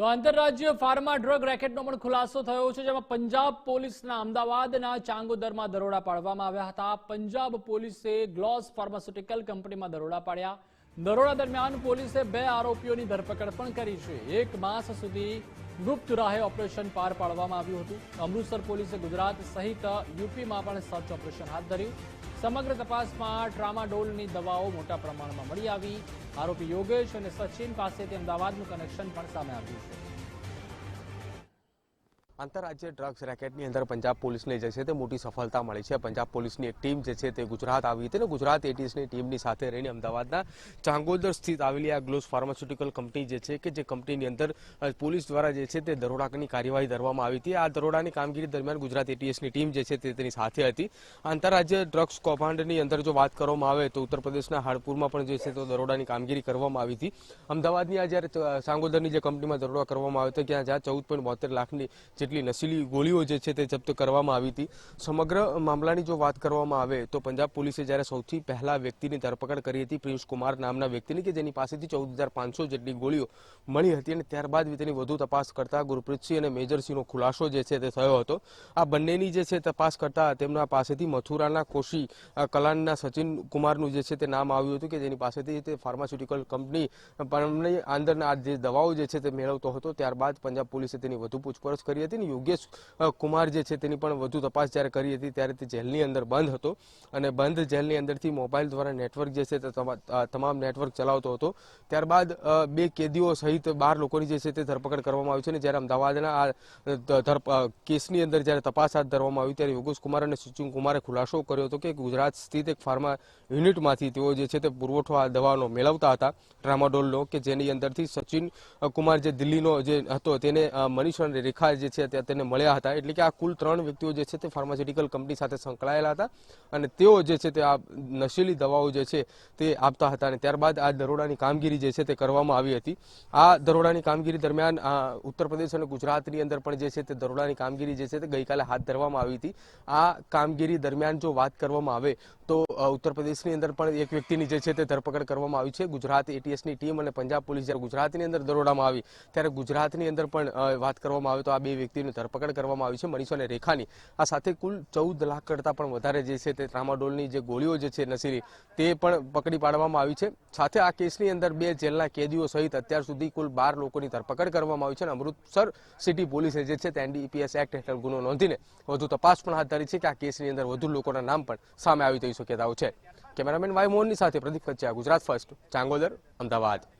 તો આંતરરાજ્ય pharma drug રેકેટનો પણ ખુલાસો થયો છે, જેમાં પંજાબ પોલીસના અમદાવાદના ચાંગોદરમાં દરોડા પાડવામાં આવ્યા હતા. પંજાબ પોલીસે ગ્લોસ ફાર્માસ્યુટિકલ કંપનીમાં દરોડા પાડ્યા. દરોડા દરમિયાન પોલીસે બે આરોપીઓની ધરપકડ પણ કરી છે. એક માસ સુધી ગુપ્ત રાહે ઓપરેશન પાર પાડવામાં આવ્યું હતું. અમૃતસર પોલીસે ગુજરાત સહિત યુપીમાં પણ સર્ચ ઓપરેશન હાથ ધર્યું. સમગ્ર તપાસમાં ટ્રામાડોલની દવાઓ મોટા પ્રમાણમાં મળી આવી. આરોપી યોગેશ અને સચિન પાસેથી અમદાવાદનું કનેક્શન પણ સામે આવ્યું છે. આંતરરાજ્ય ડ્રગ્સ રેકેટની અંદર પંજાબ પોલીસને જે છે. તે મોટી સફળતા મળી છે. પંજાબ પોલીસની એક ટીમ જે છે તે ગુજરાત આવી હતી અને ગુજરાત એટીએસની ટીમની સાથે રહીને અમદાવાદના ચાંગોદર સ્થિત આવેલી આ ગ્લોસ ફાર્માસ્યુટિકલ કંપની જે છે કે જે કંપનીની અંદર પોલીસ દ્વારા જે છે તે દરોડાની કાર્યવાહી ધરવામાં આવી હતી. આ દરોડાની કામગીરી દરમિયાન ગુજરાત એટીએસની ટીમ જે છે તે તેની સાથે હતી. આંતરરાજ્ય ડ્રગ્સ કૌભાંડની અંદર જો વાત કરવામાં આવે તો ઉત્તર પ્રદેશના હાડપુરમાં પણ જે છે તો દરોડાની કામગીરી કરવામાં આવી હતી. અમદાવાદની આ જ્યારે ચાંગોદરની જે કંપનીમાં દરોડા કરવામાં આવ્યો હતો, ત્યાં જ્યાં ચૌદ પોઈન્ટ બોતેર લાખની જેટલી નશીલી ગોળીઓ જે છે તે જપ્ત કરવામાં આવી હતી. સમગ્ર મામલાની જો વાત કરવામાં આવે તો પંજાબ પોલીસે જ્યારે સૌથી પહેલા વ્યક્તિની ધરપકડ કરી હતી પિયુષ કુમાર નામના વ્યક્તિની કે જેની પાસેથી ચૌદ હજાર પાંચસો જેટલી ગોળીઓ મળી હતી અને ત્યારબાદ તેની વધુ તપાસ કરતા ગુરપ્રીતસિંહ અને મેજરસિંહનો ખુલાસો જે છે તે થયો હતો. આ બંનેની જે છે તપાસ કરતા તેમના પાસેથી મથુરાના કોશી કલાનના સચિન કુમારનું જે છે તે નામ આવ્યું હતું કે જેની પાસેથી તે ફાર્માસ્યુટિકલ કંપની પણ અંદરના આ જે દવાઓ જે છે તે મેળવતો હતો ત્યારબાદ પંજાબ પોલીસે તેની વધુ પૂછપરછ કરી હતી અને યોગેશ કુમાર જે છે તેની પણ વધુ તપાસ જ્યારે કરી હતી ત્યારે તે જેલની અંદર બંધ હતો અને બંધ જેલની અંદરથી મોબાઈલ દ્વારા નેટવર્ક જે છે તે તમા- તમામ નેટવર્ક ચલાવતો હતો. ત્યારબાદ બે કેદીઓ સહિત બાર લોકોની જે છે તે ધરપકડ કરવામાં આવી છે અને જ્યારે અમદાવાદના આ કેસની અંદર જ્યારે તપાસ હાથ ધરવામાં આવી ત્યારે યોગેશ કુમાર અને સચિન કુમારે ખુલાસો કર્યો હતો કે ગુજરાત સ્થિત એક ફાર્મા યુનિટમાંથી તેઓ જે છે તે પુરવઠો આ દવાનો મેળવતા હતા, ટ્રામાડોલનો, કે જેની અંદરથી સચિન કુમાર જે દિલ્હીનો જે હતો તેને મનીષ અને રેખા જે છે તે તેને મળ્યા હતા. એટલે કે આ કુલ ત્રણ વ્યક્તિઓ જે છે તે ફાર્માસ્યુટિકલ કંપની સાથે સંકળાયેલા હતા અને તેઓ જે છે તે આ નશીલી દવાઓ જે છે તે આપતા હતા અને ત્યારબાદ આ દરોડાની કામગીરી જે છે તે કરવામાં આવી હતી. આ દરોડાની કામગીરી દરમિયાન ઉત્તર પ્રદેશ અને ગુજરાતની અંદર પણ જે છે તે દરોડાની કામગીરી જે છે તે ગઈકાલે હાથ ધરવામાં આવી હતી. આ કામગીરી દરમિયાન જો વાત કરવામાં આવે તો ઉત્તર પ્રદેશની અંદર પણ એક વ્યક્તિની જે છે તે ધરપકડ કરવામાં આવી છે. ગુજરાત એટીએસની ટીમ અને પંજાબ પોલીસ જ્યારે ગુજરાતની અંદર દરોડામાં આવી, ત્યારે ગુજરાતની અંદર પણ વાત કરવામાં આવે તો આ બે વ્યક્તિની ધરપકડ કરવામાં આવી છે મનીષો અને રેખાની. આ સાથે કુલ ચૌદ લાખ કરતાં પણ વધારે જે છે તે ટ્રામાડોલની જે ગોળીઓ જે છે નસીરી તે પણ પકડી પાડવામાં આવી છે. સાથે આ કેસની અંદર બે જેલના કેદીઓ સહિત અત્યાર સુધી કુલ બાર લોકોની ધરપકડ કરવામાં આવી છે અને અમૃતસર સિટી પોલીસે જે છે તે એનડીપીએસ એક્ટ હેઠળ ગુનો નોંધીને વધુ તપાસ પણ હાથ ધરી છે કે આ કેસની અંદર વધુ લોકોના નામ પણ સામે આવી તેવી શક્યતાઓ છે. કેમેરામેન વાય મોહનની સાથે પ્રદીપ કચ્યા ગુજરાત ફર્સ્ટ, ચાંગોદર, અમદાવાદ.